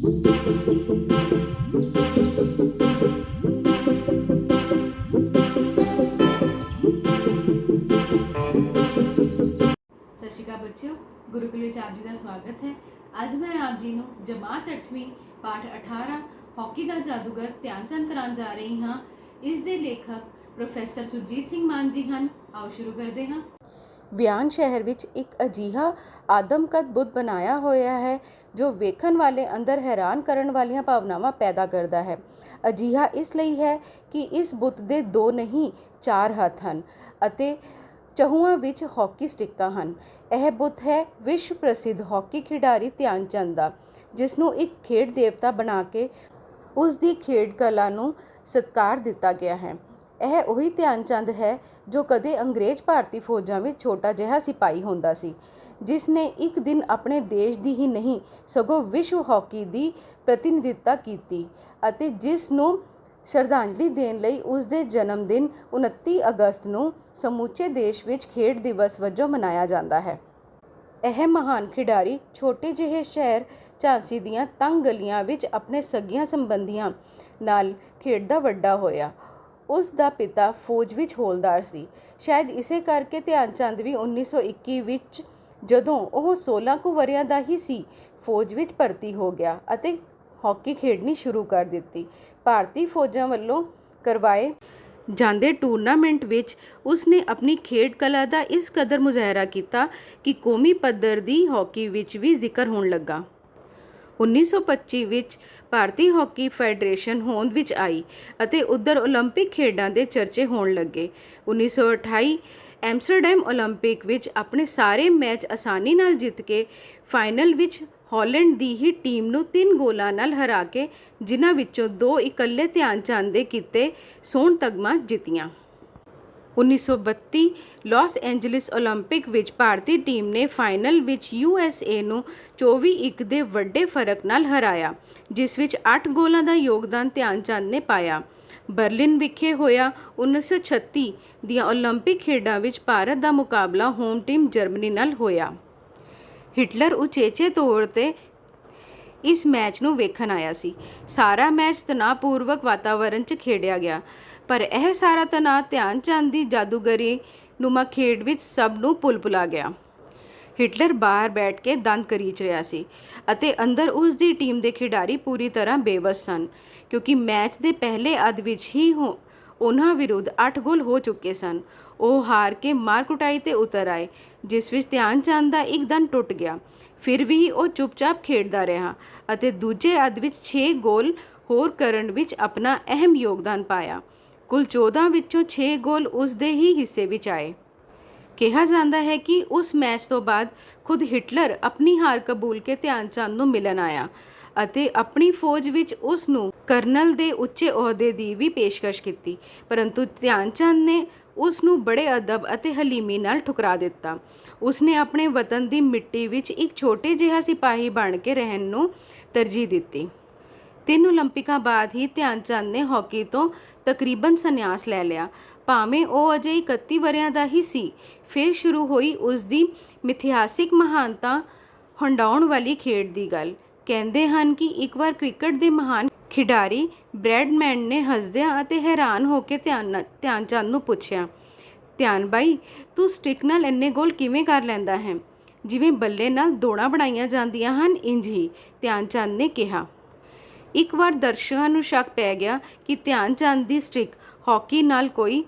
ਸਤਿ ਸ਼੍ਰੀ ਅਕਾਲ ਬੱਚਿਓ, ਗੁਰੂਕੁਲ ਵਿੱਚ ਆਪ ਜੀ ਦਾ ਸਵਾਗਤ ਹੈ। ਅੱਜ ਮੈਂ ਆਪ ਜੀ ਨੂੰ ਜਮਾਤ 8ਵੀਂ ਪਾਠ 18 ਹਾਕੀ ਦਾ ਜਾਦੂਗਰ ਧਿਆਨ ਚੰਦ ਕਰਾਉਣ ਜਾ ਰਹੀ ਹਾਂ। ਇਸ ਦੇ ਲੇਖਕ ਪ੍ਰੋਫੈਸਰ ਸੁਰਜੀਤ ਸਿੰਘ ਮਾਨ ਜੀ ਹਨ। ਆਓ ਸ਼ੁਰੂ ਕਰਦੇ ਹਾਂ। ਬਿਆਨ ਸ਼ਹਿਰ ਵਿੱਚ ਇੱਕ ਅਜੀਹਾ ਆਦਮਕਦ ਬੁੱਤ ਬਣਾਇਆ ਹੋਇਆ ਹੈ, ਜੋ ਵੇਖਣ ਵਾਲੇ ਅੰਦਰ ਹੈਰਾਨ ਕਰਨ ਵਾਲੀਆਂ ਭਾਵਨਾਵਾਂ ਪੈਦਾ ਕਰਦਾ ਹੈ। ਅਜੀਹਾ ਇਸ ਲਈ ਹੈ ਕਿ ਇਸ ਬੁੱਤ ਦੇ ਦੋ ਨਹੀਂ, ਚਾਰ ਹੱਥ ਹਨ ਅਤੇ ਚਹੂਆਂ ਵਿੱਚ ਹਾਕੀ ਸਟਿੱਕਾਂ ਹਨ। ਇਹ ਬੁੱਤ ਹੈ ਵਿਸ਼ਵ ਪ੍ਰਸਿੱਧ ਹਾਕੀ ਖਿਡਾਰੀ ਧਿਆਨ ਚੰਦ ਦਾ, ਜਿਸ ਨੂੰ ਇੱਕ ਖੇਡ ਦੇਵਤਾ ਬਣਾ ਕੇ ਉਸ ਦੀ ਖੇਡ ਕਲਾ ਨੂੰ ਸਤਿਕਾਰ ਦਿੱਤਾ ਗਿਆ ਹੈ। ਇਹ ਉਹੀ ਧਿਆਨ ਚੰਦ ਹੈ ਜੋ ਕਦੇ ਅੰਗਰੇਜ਼ ਭਾਰਤੀ ਫੌਜਾਂ ਵਿੱਚ ਛੋਟਾ ਜਿਹਾ ਸਿਪਾਹੀ ਹੁੰਦਾ ਸੀ, ਜਿਸ ਨੇ ਇੱਕ ਦਿਨ ਆਪਣੇ ਦੇਸ਼ ਦੀ ਹੀ ਨਹੀਂ, ਸਗੋਂ ਵਿਸ਼ਵ ਹਾਕੀ ਦੀ ਪ੍ਰਤੀਨਿਧਤਾ ਕੀਤੀ ਅਤੇ ਜਿਸ ਨੂੰ ਸ਼ਰਧਾਂਜਲੀ ਦੇਣ ਲਈ ਉਸ ਦੇ ਜਨਮ ਦਿਨ 29 ਅਗਸਤ ਨੂੰ ਸਮੁੱਚੇ ਦੇਸ਼ ਵਿੱਚ ਖੇਡ ਦਿਵਸ ਵਜੋਂ ਮਨਾਇਆ ਜਾਂਦਾ ਹੈ। ਇਹ ਮਹਾਨ ਖਿਡਾਰੀ ਛੋਟੇ ਜਿਹੇ ਸ਼ਹਿਰ ਝਾਂਸੀ ਦੀਆਂ ਤੰਗ ਗਲੀਆਂ ਵਿੱਚ ਆਪਣੇ ਸਗੀਆਂ ਸੰਬੰਧੀਆਂ ਨਾਲ ਖੇਡਦਾ ਵੱਡਾ ਹੋਇਆ। ਉਸ ਦਾ ਪਿਤਾ ਫੌਜ ਵਿੱਚ ਹੌਲਦਾਰ ਸੀ। ਸ਼ਾਇਦ ਇਸੇ ਕਰਕੇ ਧਿਆਨ ਚੰਦ ਵੀ 1921 ਵਿੱਚ ਜਦੋਂ ਉਹ 16 ਕੁ ਵਰਿਆਂ ਦਾ ਹੀ ਸੀ, ਫੌਜ ਵਿੱਚ ਭਰਤੀ ਹੋ ਗਿਆ ਅਤੇ ਹਾਕੀ ਖੇਡਣੀ ਸ਼ੁਰੂ ਕਰ ਦਿੱਤੀ। ਭਾਰਤੀ ਫੌਜਾਂ ਵੱਲੋਂ ਕਰਵਾਏ ਜਾਂਦੇ ਟੂਰਨਾਮੈਂਟ ਵਿੱਚ ਉਸ ਨੇ ਆਪਣੀ ਖੇਡ ਕਲਾ ਦਾ ਇਸ ਕਦਰ ਮੁਜ਼ਾਹਰਾ ਕੀਤਾ ਕਿ ਕੌਮੀ ਪੱਧਰ ਦੀ ਹਾਕੀ ਵਿੱਚ ਵੀ ਜ਼ਿਕਰ ਹੋਣ ਲੱਗਾ। 1925 ਵਿੱਚ ਭਾਰਤੀ ਹਾਕੀ ਫੈਡਰੇਸ਼ਨ ਹੋਂਦ ਵਿੱਚ ਆਈ ਅਤੇ ਉਧਰ 올림픽 ਖੇਡਾਂ ਦੇ ਚਰਚੇ ਹੋਣ ਲੱਗੇ 1928 ਐਮਸਟਰਡਮ 올림픽 ਵਿੱਚ ਆਪਣੇ ਸਾਰੇ ਮੈਚ ਆਸਾਨੀ ਨਾਲ ਜਿੱਤ ਕੇ ਫਾਈਨਲ ਵਿੱਚ ਹਾਲੈਂਡ ਦੀ ਹੀ ਟੀਮ ਨੂੰ ਤਿੰਨ ਗੋਲਾਂ ਨਾਲ ਹਰਾ ਕੇ ਜਿਨ੍ਹਾਂ ਵਿੱਚੋਂ ਦੋ ਇਕੱਲੇ ਧਿਆਨ ਚੰਦ ਦੇ ਕੀਤੇ ਸੋਨ ਤਗਮਾ ਜਿੱਤੀਆਂ 1932 ਲਾਸ ਐਂਜਲਿਸ 올림픽 ਵਿੱਚ ਭਾਰਤੀ ਟੀਮ ਨੇ ਫਾਈਨਲ ਵਿੱਚ ਯੂਐਸਏ ਨੂੰ 24-1 ਦੇ ਵੱਡੇ ਫਰਕ ਨਾਲ ਹਰਾਇਆ ਜਿਸ ਵਿੱਚ 8 ਗੋਲਾਂ ਦਾ ਯੋਗਦਾਨ ਧਿਆਨ ਚੰਦ ਨੇ ਪਾਇਆ ਬਰਲਿਨ ਵਿਖੇ ਹੋਇਆ 1936 ਦੀਆਂ 올림픽 ਖੇਡਾਂ ਵਿੱਚ ਭਾਰਤ ਦਾ ਮੁਕਾਬਲਾ ਹੋਮ ਟੀਮ ਜਰਮਨੀ ਨਾਲ ਹੋਇਆ ਹਿਟਲਰ ਉਚੇਚੇ ਤੌਰ ਤੇ ਇਸ ਮੈਚ ਨੂੰ ਵੇਖਣ ਆਇਆ ਸੀ ਸਾਰਾ ਮੈਚ ਤਣਾਅਪੂਰਵਕ ਵਾਤਾਵਰਣ 'ਚ ਖੇਡਿਆ ਗਿਆ ਪਰ ਇਹ ਸਾਰਾ ਤਣਾਅ ਧਿਆਨ ਚੰਦ ਦੀ ਜਾਦੂਗਰੀ ਨੁਮਾ ਖੇਡ ਵਿੱਚ ਸਭ ਨੂੰ ਭੁੱਲ-ਭੁਲਾ ਗਿਆ। ਹਿਟਲਰ ਬਾਹਰ ਬੈਠ ਕੇ ਦੰਦ ਕਰੀਚ ਰਿਹਾ ਸੀ ਅਤੇ ਅੰਦਰ ਉਸ ਦੀ ਟੀਮ ਦੇ ਖਿਡਾਰੀ ਪੂਰੀ ਤਰ੍ਹਾਂ ਬੇਵਸ ਸਨ, ਕਿਉਂਕਿ ਮੈਚ ਦੇ ਪਹਿਲੇ ਅੱਧ ਵਿੱਚ ਹੀ ਹੋ- ਉਹਨਾਂ ਵਿਰੁੱਧ 8 ਗੋਲ ਹੋ ਚੁੱਕੇ ਸਨ। ਉਹ ਹਾਰ ਕੇ ਮਾਰ ਕੁਟਾਈ ਤੇ ਉਤਰ ਆਏ, ਜਿਸ ਵਿੱਚ ਧਿਆਨ ਚੰਦ ਦਾ ਇੱਕ ਦੰਦ ਟੁੱਟ ਗਿਆ। ਫਿਰ ਵੀ ਉਹ ਚੁੱਪਚਾਪ ਖੇਡਦਾ ਰਿਹਾ ਅਤੇ ਦੂਜੇ ਅੱਧ ਵਿੱਚ 6 ਗੋਲ ਹੋਰ ਕਰਨ ਵਿੱਚ ਆਪਣਾ ਅਹਿਮ ਯੋਗਦਾਨ ਪਾਇਆ। ਕੁੱਲ 14 ਵਿੱਚੋਂ 6 ਗੋਲ ਉਸ ਦੇ ਹੀ ਹਿੱਸੇ ਵਿੱਚ ਆਏ। ਕਿਹਾ ਜਾਂਦਾ ਹੈ ਕਿ ਉਸ ਮੈਚ ਤੋਂ ਬਾਅਦ ਖੁਦ ਹਿਟਲਰ ਆਪਣੀ ਹਾਰ ਕਬੂਲ ਕੇ ਧਿਆਨ ਚੰਦ ਨੂੰ ਮਿਲਣ ਆਇਆ ਅਤੇ ਆਪਣੀ ਫੌਜ ਵਿੱਚ ਉਸ ਨੂੰ ਕਰਨਲ ਦੇ ਉੱਚੇ ਅਹੁਦੇ ਦੀ ਵੀ ਪੇਸ਼ਕਸ਼ ਕੀਤੀ, ਪਰੰਤੂ ਧਿਆਨ ਚੰਦ ਨੇ ਉਸ ਨੂੰ ਬੜੇ ਅਦਬ ਅਤੇ ਹਲੀਮੀ ਨਾਲ ਠੁਕਰਾ ਦਿੱਤਾ। ਉਸ ਨੇ ਆਪਣੇ ਵਤਨ ਦੀ ਮਿੱਟੀ ਵਿੱਚ ਇੱਕ ਛੋਟੇ ਜਿਹਾ ਸਿਪਾਹੀ ਬਣ ਕੇ ਰਹਿਣ ਨੂੰ ਤਰਜੀਹ ਦਿੱਤੀ। ਤਿੰਨ 올림픽ਾਂ ਬਾਅਦ ਹੀ ਧਿਆਨ ਚੰਦ ਨੇ ਹਾਕੀ ਤੋਂ ਤਕਰੀਬਨ ਸੰਨਿਆਸ ਲੈ ਲਿਆ ਭਾਵੇਂ ਉਹ ਅਜੇ 31 ਵਰਿਆਂ ਦਾ ਹੀ ਸੀ ਫਿਰ ਸ਼ੁਰੂ ਹੋਈ ਉਸ ਦੀ ਮਿਥਿਹਾਸਿਕ ਮਹਾਨਤਾ ਹੰਡਾਉਣ ਵਾਲੀ ਖੇਡ ਦੀ ਗੱਲ ਕਹਿੰਦੇ ਹਨ ਕਿ ਇੱਕ ਵਾਰ ਕ੍ਰਿਕਟ ਦੇ ਮਹਾਨ ਖਿਡਾਰੀ ਬ੍ਰੈਡਮੈਨ ਨੇ ਹੱਸਦਿਆਂ ਅਤੇ ਹੈਰਾਨ ਹੋ ਕੇ ਧਿਆਨ ਧਿਆਨ ਚੰਦ ਨੂੰ ਪੁੱਛਿਆ ਧਿਆਨ ਬਾਈ ਤੂੰ ਸਟਿਕ ਨਾਲ ਇੰਨੇ ਗੋਲ ਕਿਵੇਂ ਕਰ ਲੈਂਦਾ ਹੈ ਜਿਵੇਂ ਬੱਲੇ ਨਾਲ ਦੋੜਾਂ ਬਣਾਈਆਂ ਜਾਂਦੀਆਂ ਹਨ ਇੰਜ ਹੀ ਧਿਆਨ ਚੰਦ ਨੇ ਕਿਹਾ ਇੱਕ ਵਾਰ ਦਰਸ਼ਕਾਂ ਨੂੰ ਸ਼ੱਕ ਪੈ ਗਿਆ ਕਿ ਧਿਆਨ ਚੰਦ ਦੀ ਸਟ੍ਰਿਕ ਹਾਕੀ ਨਾਲ ਕੋਈ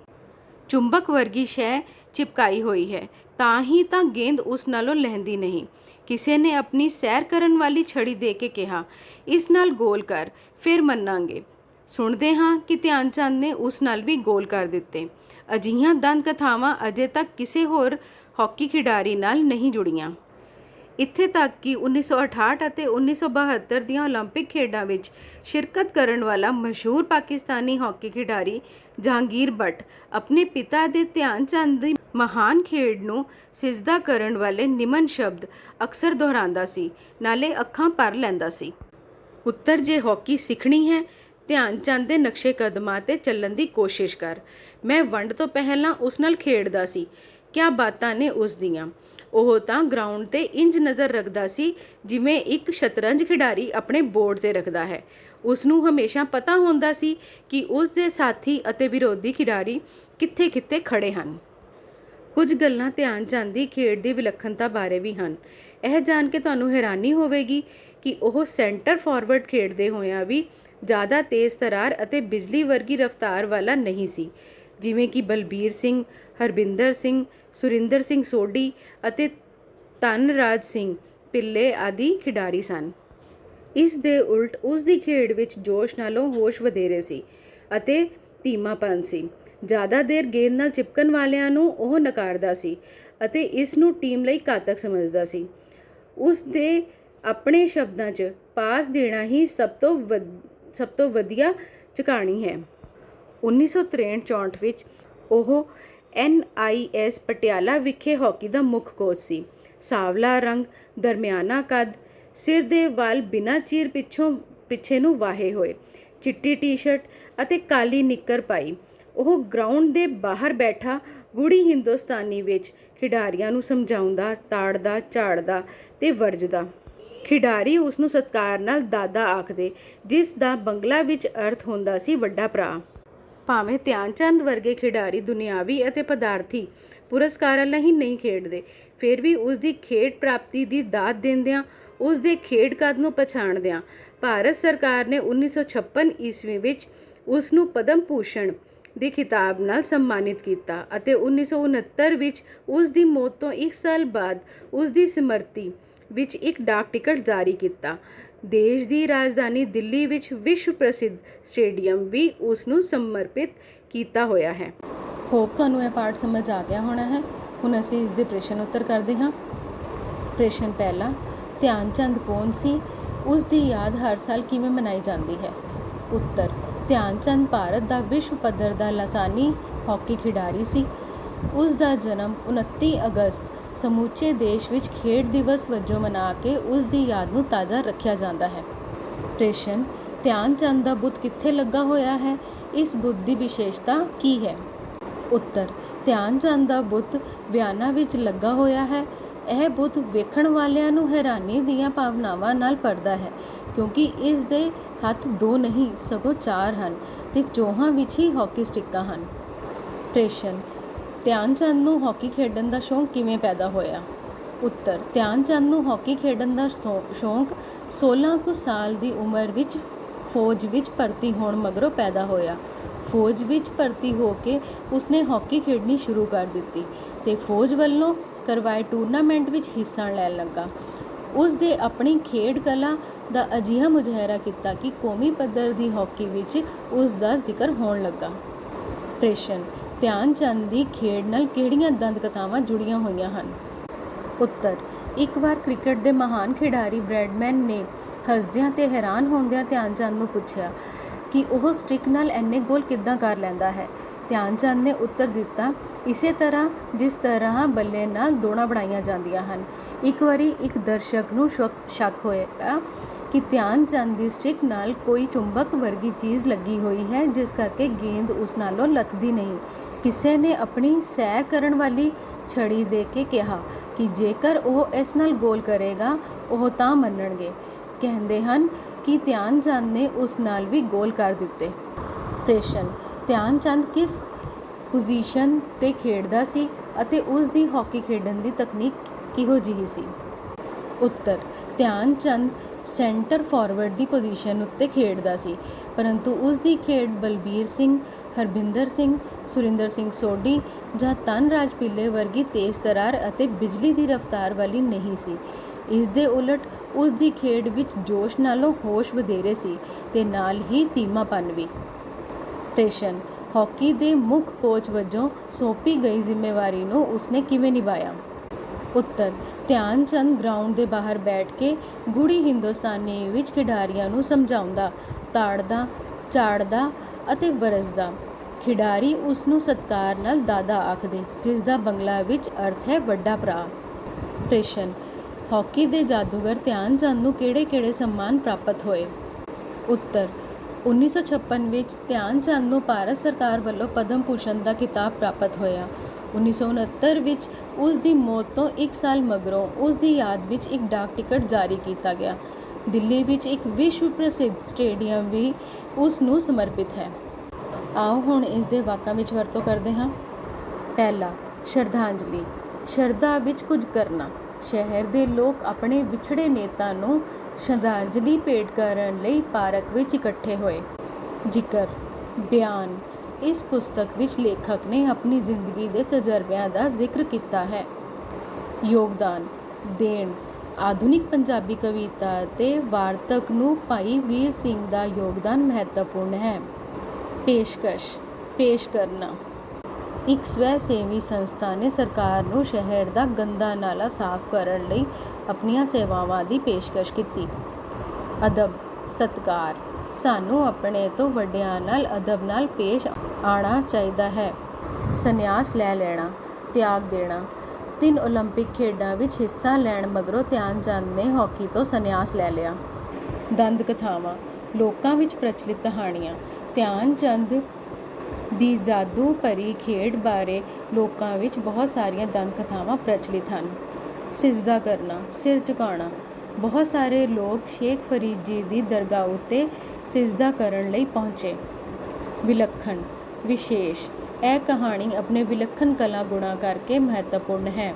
ਚੁੰਬਕ ਵਰਗੀ ਸ਼ੈ ਚਿਪਕਾਈ ਹੋਈ ਹੈ, ਤਾਂ ਹੀ ਤਾਂ ਗੇਂਦ ਉਸ ਨਾਲੋਂ ਲਹਿੰਦੀ ਨਹੀਂ। ਕਿਸੇ ਨੇ ਆਪਣੀ ਸੈਰ ਕਰਨ ਵਾਲੀ ਛੜੀ ਦੇ ਕੇ ਕਿਹਾ, ਇਸ ਨਾਲ ਗੋਲ ਕਰ, ਫਿਰ ਮੰਨਾਂਗੇ। ਸੁਣਦੇ ਹਾਂ ਕਿ ਧਿਆਨ ਚੰਦ ਨੇ ਉਸ ਨਾਲ ਵੀ ਗੋਲ ਕਰ ਦਿੱਤੇ। ਅਜਿਹੀਆਂ ਦੰਦ ਕਥਾਵਾਂ ਅਜੇ ਤੱਕ ਕਿਸੇ ਹੋਰ ਹਾਕੀ ਖਿਡਾਰੀ ਨਾਲ ਨਹੀਂ ਜੁੜੀਆਂ। ਇੱਥੇ ਤੱਕ ਕਿ 1968 ਅਤੇ 1972 ਦੀਆਂ 올림픽 ਖੇਡਾਂ ਵਿੱਚ ਸ਼ਿਰਕਤ ਕਰਨ ਵਾਲਾ ਮਸ਼ਹੂਰ ਪਾਕਿਸਤਾਨੀ ਹਾਕੀ ਖਿਡਾਰੀ ਜਹਾਂਗੀਰ ਭੱਟ ਆਪਣੇ ਪਿਤਾ ਦੇ ਧਿਆਨ ਚੰਦ ਦੀ ਮਹਾਨ ਖੇਡ ਨੂੰ ਸਿਜਦਾ ਕਰਨ ਵਾਲੇ ਨਿਮਨ ਸ਼ਬਦ ਅਕਸਰ ਦੁਹਰਾਉਂਦਾ ਸੀ ਨਾਲੇ ਅੱਖਾਂ ਭਰ ਲੈਂਦਾ ਸੀ ਉੱਤਰ ਜੇ ਹਾਕੀ ਸਿੱਖਣੀ ਹੈ ਧਿਆਨ ਚੰਦ ਦੇ ਨਕਸ਼ੇ ਕਦਮਾਂ ਤੇ ਚੱਲਣ ਦੀ ਕੋਸ਼ਿਸ਼ ਕਰ ਮੈਂ ਵੰਡ ਤੋਂ ਪਹਿਲਾਂ ਉਸ ਨਾਲ ਖੇਡਦਾ ਸੀ ਕਿਆ ਬਾਤਾਂ ਨੇ ਉਸ ਦੀਆਂ? ਉਹ ਤਾਂ ਗਰਾਊਂਡ ਤੇ ਇੰਜ ਨਜ਼ਰ ਰੱਖਦਾ ਸੀ, ਜਿਵੇਂ ਇੱਕ ਸ਼ਤਰੰਜ ਖਿਡਾਰੀ ਆਪਣੇ ਬੋਰਡ ਤੇ ਰੱਖਦਾ ਹੈ। ਉਸ ਨੂੰ ਹਮੇਸ਼ਾ ਪਤਾ ਹੁੰਦਾ ਸੀ ਕਿ ਉਸ ਦੇ ਸਾਥੀ ਅਤੇ ਵਿਰੋਧੀ ਖਿਡਾਰੀ ਕਿੱਥੇ-ਕਿੱਥੇ ਖੜੇ ਹਨ। ਕੁਝ ਗੱਲਾਂ ਧਿਆਨ ਚੰਦ ਦੀ ਖੇਡ ਦੀ ਵਿਲੱਖਣਤਾ ਬਾਰੇ ਵੀ ਹਨ। ਇਹ ਜਾਣ ਕੇ ਤੁਹਾਨੂੰ ਹੈਰਾਨੀ ਹੋਵੇਗੀ ਕਿ ਉਹ ਸੈਂਟਰ ਫਾਰਵਰਡ ਖੇਡਦੇ ਹੋਇਆਂ ਵੀ ਜ਼ਿਆਦਾ ਤੇਜ਼ ਤਰਾਰ ਅਤੇ ਬਿਜਲੀ ਵਰਗੀ ਰਫ਼ਤਾਰ ਵਾਲਾ ਨਹੀਂ ਸੀ, ਜਿਵੇਂ ਕਿ ਬਲਬੀਰ ਸਿੰਘ, ਹਰਬਿੰਦਰ ਸਿੰਘ ਸੁਰਿੰਦਰ ਸਿੰਘ ਸੋਢੀ ਅਤੇ ਧਨਰਾਜ ਸਿੰਘ ਪਿੱਲੇ ਆਦਿ ਖਿਡਾਰੀ ਸਨ। ਇਸ ਦੇ ਉਲਟ ਉਸ ਦੀ ਖੇਡ ਵਿੱਚ ਜੋਸ਼ ਨਾਲੋਂ ਹੋਸ਼ ਵਧੇਰੇ ਸੀ ਅਤੇ ਧੀਮਾਪਨ ਸੀ। ਜ਼ਿਆਦਾ ਦੇਰ ਗੇਂਦ ਨਾਲ ਚਿਪਕਣ ਵਾਲਿਆਂ ਨੂੰ ਉਹ ਨਕਾਰਦਾ ਸੀ ਅਤੇ ਇਸ ਨੂੰ ਟੀਮ ਲਈ ਘਾਤਕ ਸਮਝਦਾ ਸੀ। ਉਸ ਦੇ ਆਪਣੇ ਸ਼ਬਦਾਂ 'ਚ ਪਾਸ ਦੇਣਾ ਹੀ ਸਭ ਤੋਂ ਵਧ- ਸਭ ਤੋਂ ਵਧੀਆ ਝਕਾਣੀ ਹੈ। 1963-64 ਵਿੱਚ ਉਹ NIS ਪਟਿਆਲਾ ਵਿਖੇ ਹਾਕੀ ਦਾ ਮੁੱਖ ਕੋਚ ਸੀ। ਸਾਵਲਾ ਰੰਗ, ਦਰਮਿਆਨਾ ਕੱਦ, ਸਿਰ ਦੇ ਵਾਲ ਬਿਨਾਂ ਚੀਰ ਪਿੱਛੋਂ ਪਿੱਛੇ ਨੂੰ ਵਾਹੇ ਹੋਏ, ਚਿੱਟੀ ਟੀ-ਸ਼ਰਟ ਅਤੇ ਕਾਲੀ ਨਿੱਕਰ ਪਾਈ। ਉਹ ਗਰਾਊਂਡ ਦੇ ਬਾਹਰ ਬੈਠਾ ਗੂੜੀ ਹਿੰਦੁਸਤਾਨੀ ਵਿੱਚ ਖਿਡਾਰੀਆਂ ਨੂੰ ਸਮਝਾਉਂਦਾ, ਤਾੜਦਾ, ਝਾੜਦਾ ਤੇ ਵਰਜਦਾ। ਖਿਡਾਰੀ ਉਸ ਨੂੰ ਸਤਿਕਾਰ ਨਾਲ ਦਾਦਾ ਆਖਦੇ, ਜਿਸ ਦਾ ਬੰਗਲਾ ਵਿੱਚ ਅਰਥ ਹੁੰਦਾ ਸੀ, ਵੱਡਾ ਭਰਾ। ਭਾਵੇਂ ਧਿਆਨਚੰਦ ਵਰਗੇ ਖਿਡਾਰੀ ਦੁਨਿਆਵੀ ਅਤੇ ਪਦਾਰਥੀ ਪੁਰਸਕਾਰਾਂ ਲਈ ਨਹੀਂ ਖੇਡਦੇ, ਫਿਰ ਵੀ ਉਸ ਦੀ ਖੇਡ ਪ੍ਰਾਪਤੀ ਦੀ ਦਾਤ ਦਿੰਦਿਆਂ ਉਸ ਦੇ ਖੇਡ ਕਦ ਨੂੰ ਪਛਾਣਦਿਆਂ, ਭਾਰਤ ਸਰਕਾਰ ਨੇ 1956 ਈਸਵੀ ਵਿੱਚ ਉਸ ਨੂੰ ਪਦਮ ਭੂਸ਼ਣ ਦੀ ਖਿਤਾਬ ਨਾਲ ਸਨਮਾਨਿਤ ਕੀਤਾ ਅਤੇ 1969 ਵਿੱਚ ਉਸ ਦੀ ਮੌਤ ਤੋਂ 1 ਸਾਲ ਬਾਅਦ ਉਸ ਦੀ ਸਮਰਤੀ ਵਿੱਚ ਇੱਕ ਡਾਕ ਟਿਕਟ ਜਾਰੀ ਕੀਤਾ। ਦੇਸ਼ ਦੀ ਰਾਜਧਾਨੀ ਦਿੱਲੀ ਵਿੱਚ ਵਿਸ਼ਵ ਪ੍ਰਸਿੱਧ ਸਟੇਡੀਅਮ ਵੀ ਉਸ ਨੂੰ ਸਮਰਪਿਤ ਕੀਤਾ ਹੋਇਆ ਹੈ। ਹੋਪ ਤੁਹਾਨੂੰ ਇਹ ਪਾਠ ਸਮਝ ਆ ਗਿਆ ਹੋਣਾ ਹੈ। ਹੁਣ ਅਸੀਂ ਇਸ ਦੇ ਪ੍ਰਸ਼ਨ ਉੱਤਰ ਕਰਦੇ ਹਾਂ। ਪ੍ਰਸ਼ਨ ਪਹਿਲਾ ਧਿਆਨ ਚੰਦ ਕੌਣ ਸੀ? ਉਸ ਦੀ ਯਾਦ ਹਰ ਸਾਲ ਕਿਵੇਂ ਮਨਾਈ ਜਾਂਦੀ ਹੈ? ਉੱਤਰ ਧਿਆਨ ਚੰਦ ਭਾਰਤ ਦਾ ਵਿਸ਼ਵ ਪੱਧਰ ਦਾ ਲਾਸਾਨੀ ਹਾਕੀ ਖਿਡਾਰੀ ਸੀ। ਉਸ ਦਾ ਜਨਮ 29 ਅਗਸਤ ਸਮੁੱਚੇ ਦੇਸ਼ ਵਿੱਚ ਖੇਡ ਦਿਵਸ ਵਜੋਂ ਮਨਾ ਕੇ ਉਸ ਦੀ ਯਾਦ ਨੂੰ ਤਾਜ਼ਾ ਰੱਖਿਆ ਜਾਂਦਾ ਹੈ। ਪ੍ਰਸ਼ਨ, ਧਿਆਨ ਚੰਦ ਦਾ ਬੁੱਤ ਕਿੱਥੇ ਲੱਗਾ ਹੋਇਆ ਹੈ? ਇਸ ਬੁੱਤ ਦੀ ਵਿਸ਼ੇਸ਼ਤਾ ਕੀ ਹੈ? ਉੱਤਰ, ਧਿਆਨ ਚੰਦ ਦਾ ਬੁੱਤ ਵਿਆਨਾ ਵਿੱਚ ਲੱਗਾ ਹੋਇਆ ਹੈ। ਇਹ ਬੁੱਤ ਵੇਖਣ ਵਾਲਿਆਂ ਨੂੰ ਹੈਰਾਨੀ ਦੀਆਂ ਭਾਵਨਾਵਾਂ ਨਾਲ ਭਰਦਾ ਹੈ, ਕਿਉਂਕਿ ਇਸ ਦੇ ਹੱਥ ਦੋ ਨਹੀਂ, ਸਗੋਂ ਚਾਰ ਹਨ ਤੇ ਚੋਹਾਂ ਵਿੱਚ ਹੀ ਹਾਕੀ ਸਟਿੱਕਾਂ ਹਨ। ਪ੍ਰਸ਼ਨ ਧਿਆਨ ਚੰਦ ਨੂੰ ਹਾਕੀ ਖੇਡਣ ਦਾ ਸ਼ੌਂਕ ਕਿਵੇਂ ਪੈਦਾ ਹੋਇਆ? ਉੱਤਰ ਧਿਆਨ ਚੰਦ ਨੂੰ ਹਾਕੀ ਖੇਡਣ ਦਾ ਸ਼ੌ- ਸ਼ੌਂਕ 16 ਕੁ ਸਾਲ ਦੀ ਉਮਰ ਵਿੱਚ ਫੌਜ ਵਿੱਚ ਭਰਤੀ ਹੋਣ ਮਗਰੋਂ ਪੈਦਾ ਹੋਇਆ। ਫੌਜ ਵਿੱਚ ਭਰਤੀ ਹੋ ਕੇ ਉਸਨੇ ਹਾਕੀ ਖੇਡਣੀ ਸ਼ੁਰੂ ਕਰ ਦਿੱਤੀ ਤੇ ਫੌਜ ਵੱਲੋਂ ਕਰਵਾਏ ਟੂਰਨਾਮੈਂਟ ਵਿੱਚ ਹਿੱਸਾ ਲੈਣ ਲੱਗਾ। ਉਸ ਦੇ ਆਪਣੀ ਖੇਡ ਕਲਾ ਦਾ ਅਜਿਹਾ ਮੁਜ਼ਾਹਰਾ ਕੀਤਾ ਕਿ ਕੌਮੀ ਪੱਧਰ ਦੀ ਹਾਕੀ ਵਿੱਚ ਉਸ ਦਾ ਜ਼ਿਕਰ ਹੋਣ ਲੱਗਾ। ਪ੍ਰਸ਼ਨ ਧਿਆਨ ਚੰਦ ਦੀ ਖੇਡ ਨਾਲ ਕਿਹੜੀਆਂ ਦੰਦ ਕਥਾਵਾਂ ਜੁੜੀਆਂ ਹੋਈਆਂ ਹਨ? ਉੱਤਰ, ਇੱਕ ਵਾਰ ਕ੍ਰਿਕਟ ਦੇ ਮਹਾਨ ਖਿਡਾਰੀ ਬ੍ਰੈਡਮੈਨ ਨੇ ਹੱਸਦਿਆਂ ਤੇ ਹੈਰਾਨ ਹੁੰਦਿਆਂ ਧਿਆਨ ਚੰਦ ਨੂੰ ਪੁੱਛਿਆ ਕਿ ਉਹ ਸਟਿਕ ਨਾਲ ਐਨੇ ਗੋਲ ਕਿੱਦਾਂ ਕਰ ਲੈਂਦਾ ਹੈ? ਧਿਆਨ ਚੰਦ ਨੇ ਉੱਤਰ ਦਿੱਤਾ, ਇਸੇ ਤਰ੍ਹਾਂ ਜਿਸ ਤਰ੍ਹਾਂ ਬੱਲੇ ਨਾਲ ਦੋਣਾ ਬਣਾਈਆਂ ਜਾਂਦੀਆਂ ਹਨ। ਇੱਕ ਵਾਰੀ ਇੱਕ ਦਰਸ਼ਕ ਨੂੰ ਸ਼ੱਕ ਸ਼ੱਕ ਹੋਇਆ ਕਿ ਧਿਆਨ ਚੰਦ ਦੀ ਸਟਿਕ ਨਾਲ ਕੋਈ ਚੁੰਬਕ ਵਰਗੀ ਚੀਜ਼ ਲੱਗੀ ਹੋਈ ਹੈ, ਜਿਸ ਕਰਕੇ ਗੇਂਦ ਉਸ ਨਾਲੋਂ ਲੱਥਦੀ ਨਹੀਂ। ਕਿਸੇ ਨੇ ਆਪਣੀ ਸੈਰ ਕਰਨ ਵਾਲੀ ਛੜੀ ਦੇ ਕੇ ਕਿਹਾ ਕਿ ਜੇਕਰ ਉਹ ਇਸ ਨਾਲ ਗੋਲ ਕਰੇਗਾ, ਉਹ ਤਾਂ ਮੰਨਣਗੇ। ਕਹਿੰਦੇ ਹਨ ਕਿ ਧਿਆਨ ਚੰਦ ਨੇ ਉਸ ਨਾਲ ਵੀ ਗੋਲ ਕਰ ਦਿੱਤੇ। ਪ੍ਰਸ਼ਨ, ਧਿਆਨ ਚੰਦ ਕਿਸ ਪੋਜੀਸ਼ਨ ਤੇ ਖੇਡਦਾ ਸੀ ਅਤੇ ਉਸ ਦੀ ਹਾਕੀ ਖੇਡਣ ਦੀ ਤਕਨੀਕ ਕਿਹੋ ਜਿਹੀ ਸੀ? ਉੱਤਰ, ਧਿਆਨ ਚੰਦ ਸੈਂਟਰ ਫਾਰਵਰਡ ਦੀ ਪੋਜੀਸ਼ਨ ਉੱਤੇ ਖੇਡਦਾ ਸੀ। ਪਰੰਤੂ ਉਸ ਦੀ ਖੇਡ ਬਲਬੀਰ ਸਿੰਘ, ਹਰਬਿੰਦਰ ਸਿੰਘ, ਸੁਰਿੰਦਰ ਸਿੰਘ ਸੋਢੀ ਜਾਂ ਧਨਰਾਜ ਪਿੱਲੇ ਵਰਗੀ ਤੇਜ਼ ਤਰਾਰ ਅਤੇ ਬਿਜਲੀ ਦੀ ਰਫ਼ਤਾਰ ਵਾਲੀ ਨਹੀਂ ਸੀ। ਇਸ ਦੇ ਉਲਟ ਉਸ ਦੀ ਖੇਡ ਵਿੱਚ ਜੋਸ਼ ਨਾਲੋਂ ਹੋਸ਼ ਵਧੇਰੇ ਸੀ ਤੇ ਨਾਲ ਹੀ ਧੀਮਾਪਨ ਵੀ। ਪ੍ਰਸ਼ਨ, ਹਾਕੀ ਦੇ ਮੁੱਖ ਕੋਚ ਵਜੋਂ ਸੌਂਪੀ ਗਈ ਜ਼ਿੰਮੇਵਾਰੀ ਨੂੰ ਉਸਨੇ ਕਿਵੇਂ ਨਿਭਾਇਆ? ਉੱਤਰ ਧਿਆਨ ਚੰਦ ਗਰਾਊਂਡ ਦੇ ਬਾਹਰ ਬੈਠ ਕੇ ਗੂੜੀ ਹਿੰਦੁਸਤਾਨੀ ਵਿੱਚ ਖਿਡਾਰੀਆਂ ਨੂੰ ਸਮਝਾਉਂਦਾ, ਤਾੜਦਾ ਝਾੜਦਾ ਅਤੇ ਵਰਸਦਾ ਖਿਡਾਰੀ ਉਸ ਨੂੰ ਸਤਕਾਰ ਨਾਲ ਦਾਦਾ ਆਖਦੇ, ਜਿਸ ਦਾ ਬੰਗਲਾ ਵਿੱਚ ਅਰਥ ਹੈ ਵੱਡਾ ਭਰਾ। ਪ੍ਰਸ਼ਨ, ਹਾਕੀ ਦੇ ਜਾਦੂਗਰ ਧਿਆਨ ਚੰਦ ਨੂੰ ਕਿਹੜੇ-ਕਿਹੜੇ ਸਨਮਾਨ ਪ੍ਰਾਪਤ ਹੋਏ? ਉੱਤਰ 1956 ਵਿੱਚ ਧਿਆਨ ਚੰਦ ਨੂੰ ਭਾਰਤ ਸਰਕਾਰ ਵੱਲੋਂ ਪਦਮ ਭੂਸ਼ਣ ਦਾ ਖਿਤਾਬ ਪ੍ਰਾਪਤ ਹੋਇਆ। 1969 ਵਿੱਚ ਉਸ ਦੀ ਮੌਤ ਤੋਂ 1 ਸਾਲ ਮਗਰੋਂ ਉਸ ਦੀ ਯਾਦ ਵਿੱਚ ਇੱਕ ਡਾਕ ਟਿਕਟ ਜਾਰੀ ਕੀਤਾ ਗਿਆ। ਦਿੱਲੀ ਵਿੱਚ ਇੱਕ ਵਿਸ਼ਵ ਪ੍ਰਸਿੱਧ ਸਟੇਡੀਅਮ ਵੀ ਉਸ ਨੂੰ ਸਮਰਪਿਤ ਹੈ। ਆਓ ਹੁਣ ਇਸ ਦੇ ਵਾਕਾਂ ਵਿੱਚ ਵਰਤੋਂ ਕਰਦੇ ਹਾਂ। ਪਹਿਲਾ, ਸ਼ਰਧਾਂਜਲੀ। ਸ਼ਰਧਾ ਵਿੱਚ ਕੁਝ ਕਰਨਾ। ਸ਼ਹਿਰ ਦੇ ਲੋਕ ਆਪਣੇ ਵਿਛੜੇ ਨੇਤਾ ਨੂੰ ਸ਼ਰਧਾਂਜਲੀ ਭੇਟ ਕਰਨ ਲਈ ਪਾਰਕ ਵਿੱਚ ਇਕੱਠੇ ਹੋਏ। ਜ਼ਿਕਰ, ਬਿਆਨ। ਇਸ ਪੁਸਤਕ ਵਿੱਚ ਲੇਖਕ ਨੇ ਆਪਣੀ ਜ਼ਿੰਦਗੀ ਦੇ ਤਜਰਬਿਆਂ ਦਾ ਜ਼ਿਕਰ ਕੀਤਾ ਹੈ। ਯੋਗਦਾਨ, ਦੇਣ, ਆਧੁਨਿਕ ਪੰਜਾਬੀ ਕਵਿਤਾ ਅਤੇ ਵਾਰਤਕ ਨੂੰ ਭਾਈ ਵੀਰ ਸਿੰਘ ਦਾ ਯੋਗਦਾਨ ਮਹੱਤਵਪੂਰਨ ਹੈ। ਪੇਸ਼ਕਸ਼, ਪੇਸ਼ ਕਰਨਾ। ਇੱਕ ਸਵੈ ਸੇਵੀ ਸੰਸਥਾ ਨੇ ਸਰਕਾਰ ਨੂੰ ਸ਼ਹਿਰ ਦਾ ਗੰਦਾ ਨਾਲਾ ਸਾਫ਼ ਕਰਨ ਲਈ ਆਪਣੀਆਂ ਸੇਵਾਵਾਂ ਦੀ ਪੇਸ਼ਕਸ਼ ਕੀਤੀ। ਅਦਬ, ਸਤਕਾਰ, ਸਾਨੂੰ ਆਪਣੇ ਤੋਂ ਵੱਡਿਆਂ ਨਾਲ ਅਦਬ ਨਾਲ ਪੇਸ਼ ਆਉਣਾ ਚਾਹੀਦਾ ਹੈ ਸੰਨਿਆਸ ਲੈ ਲੈਣਾ ਤਿਆਗ ਦੇਣਾ ਤਿੰਨ 올림픽 ਖੇਡਾਂ ਵਿੱਚ ਹਿੱਸਾ ਲੈਣ ਮਗਰੋਂ ਧਿਆਨ ਚੰਦ ਨੇ ਹਾਕੀ ਤੋਂ ਸੰਨਿਆਸ ਲੈ ਲਿਆ ਦੰਦ ਕਥਾਵਾਂ ਲੋਕਾਂ ਵਿੱਚ ਪ੍ਰਚਲਿਤ ਕਹਾਣੀਆਂ ਧਿਆਨ ਚੰਦ ਦੀ ਜਾਦੂ ਭਰੀ ਖੇਡ ਬਾਰੇ ਲੋਕਾਂ ਵਿੱਚ ਬਹੁਤ ਸਾਰੀਆਂ ਦੰਦ ਕਥਾਵਾਂ ਪ੍ਰਚਲਿਤ ਹਨ ਸਿਜਦਾ ਕਰਨਾ ਸਿਰ ਝੁਕਾਉਣਾ ਬਹੁਤ ਸਾਰੇ ਲੋਕ ਸ਼ੇਖ ਫਰੀਦ ਜੀ ਦੀ ਦਰਗਾਹ ਉੱਤੇ ਸਿਜਦਾ ਕਰਨ ਲਈ ਪਹੁੰਚੇ ਵਿਲੱਖਣ ਵਿਸ਼ੇਸ਼। ਇਹ ਕਹਾਣੀ ਆਪਣੇ ਵਿਲੱਖਣ ਕਲਾ ਗੁਣਾ ਕਰਕੇ ਮਹੱਤਵਪੂਰਨ ਹੈ।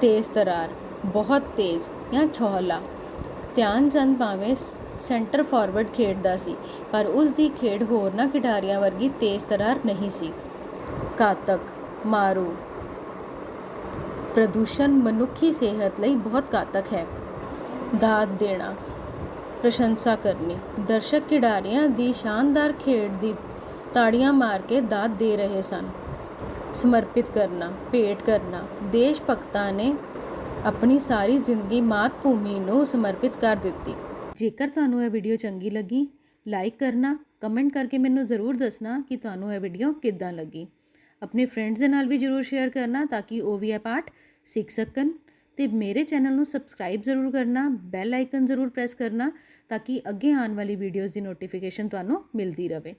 ਤੇਜ਼ ਤਰਾਰ, ਬਹੁਤ ਤੇਜ਼ ਜਾਂ ਛੋਹਲਾ। ਧਿਆਨ ਚੰਦ ਭਾਵੇਂ ਸੈਂਟਰ ਫਾਰਵਰਡ ਖੇਡਦਾ ਸੀ, ਪਰ ਉਸ ਦੀ ਖੇਡ ਹੋਰਨਾਂ ਖਿਡਾਰੀਆਂ ਵਰਗੀ ਤੇਜ਼ ਤਰਾਰ ਨਹੀਂ ਸੀ। ਘਾਤਕ, ਮਾਰੂ। ਪ੍ਰਦੂਸ਼ਣ ਮਨੁੱਖੀ ਸਿਹਤ ਲਈ ਬਹੁਤ ਘਾਤਕ ਹੈ। ਦਾਤ ਦੇਣਾ, ਪ੍ਰਸ਼ੰਸਾ ਕਰਨੀ, ਦਰਸ਼ਕ ਖਿਡਾਰੀਆਂ ਦੀ ਸ਼ਾਨਦਾਰ ਖੇਡ ਦੀ ਤਾੜੀਆਂ ਮਾਰ ਕੇ ਦਾਤ ਦੇ ਰਹੇ ਸਨ। ਸਮਰਪਿਤ ਕਰਨਾ, ਭੇਟ ਕਰਨਾ, ਦੇਸ਼ ਭਗਤਾਂ ਨੇ ਆਪਣੀ ਸਾਰੀ ਜ਼ਿੰਦਗੀ ਮਾਤ ਭੂਮੀ ਨੂੰ ਸਮਰਪਿਤ ਕਰ ਦਿੱਤੀ। ਜੇਕਰ ਤੁਹਾਨੂੰ ਇਹ ਵੀਡੀਓ ਚੰਗੀ ਲੱਗੀ, ਲਾਈਕ ਕਰਨਾ, ਕਮੈਂਟ ਕਰਕੇ ਮੈਨੂੰ ਜ਼ਰੂਰ ਦੱਸਣਾ ਕਿ ਤੁਹਾਨੂੰ ਇਹ ਵੀਡੀਓ ਕਿੱਦਾਂ ਲੱਗੀ। ਆਪਣੇ ਫਰੈਂਡਸ ਦੇ ਨਾਲ ਵੀ ਜ਼ਰੂਰ ਸ਼ੇਅਰ ਕਰਨਾ ਤਾਂ ਕਿ ਉਹ ਵੀ ਇਹ ਪਾਠ ਸਿੱਖ ਸਕਣ। ਤੇ ਮੇਰੇ ਚੈਨਲ ਨੂੰ ਸਬਸਕ੍ਰਾਈਬ ਜ਼ਰੂਰ ਕਰਨਾ, ਬੈਲ ਆਈਕਨ ਜ਼ਰੂਰ ਪ੍ਰੈਸ ਕਰਨਾ ਤਾਂ ਕਿ ਅੱਗੇ ਆਉਣ ਵਾਲੀ ਵੀਡੀਓਜ਼ ਦੀ ਨੋਟੀਫਿਕੇਸ਼ਨ ਤੁਹਾਨੂੰ ਮਿਲਦੀ ਰਹੇ।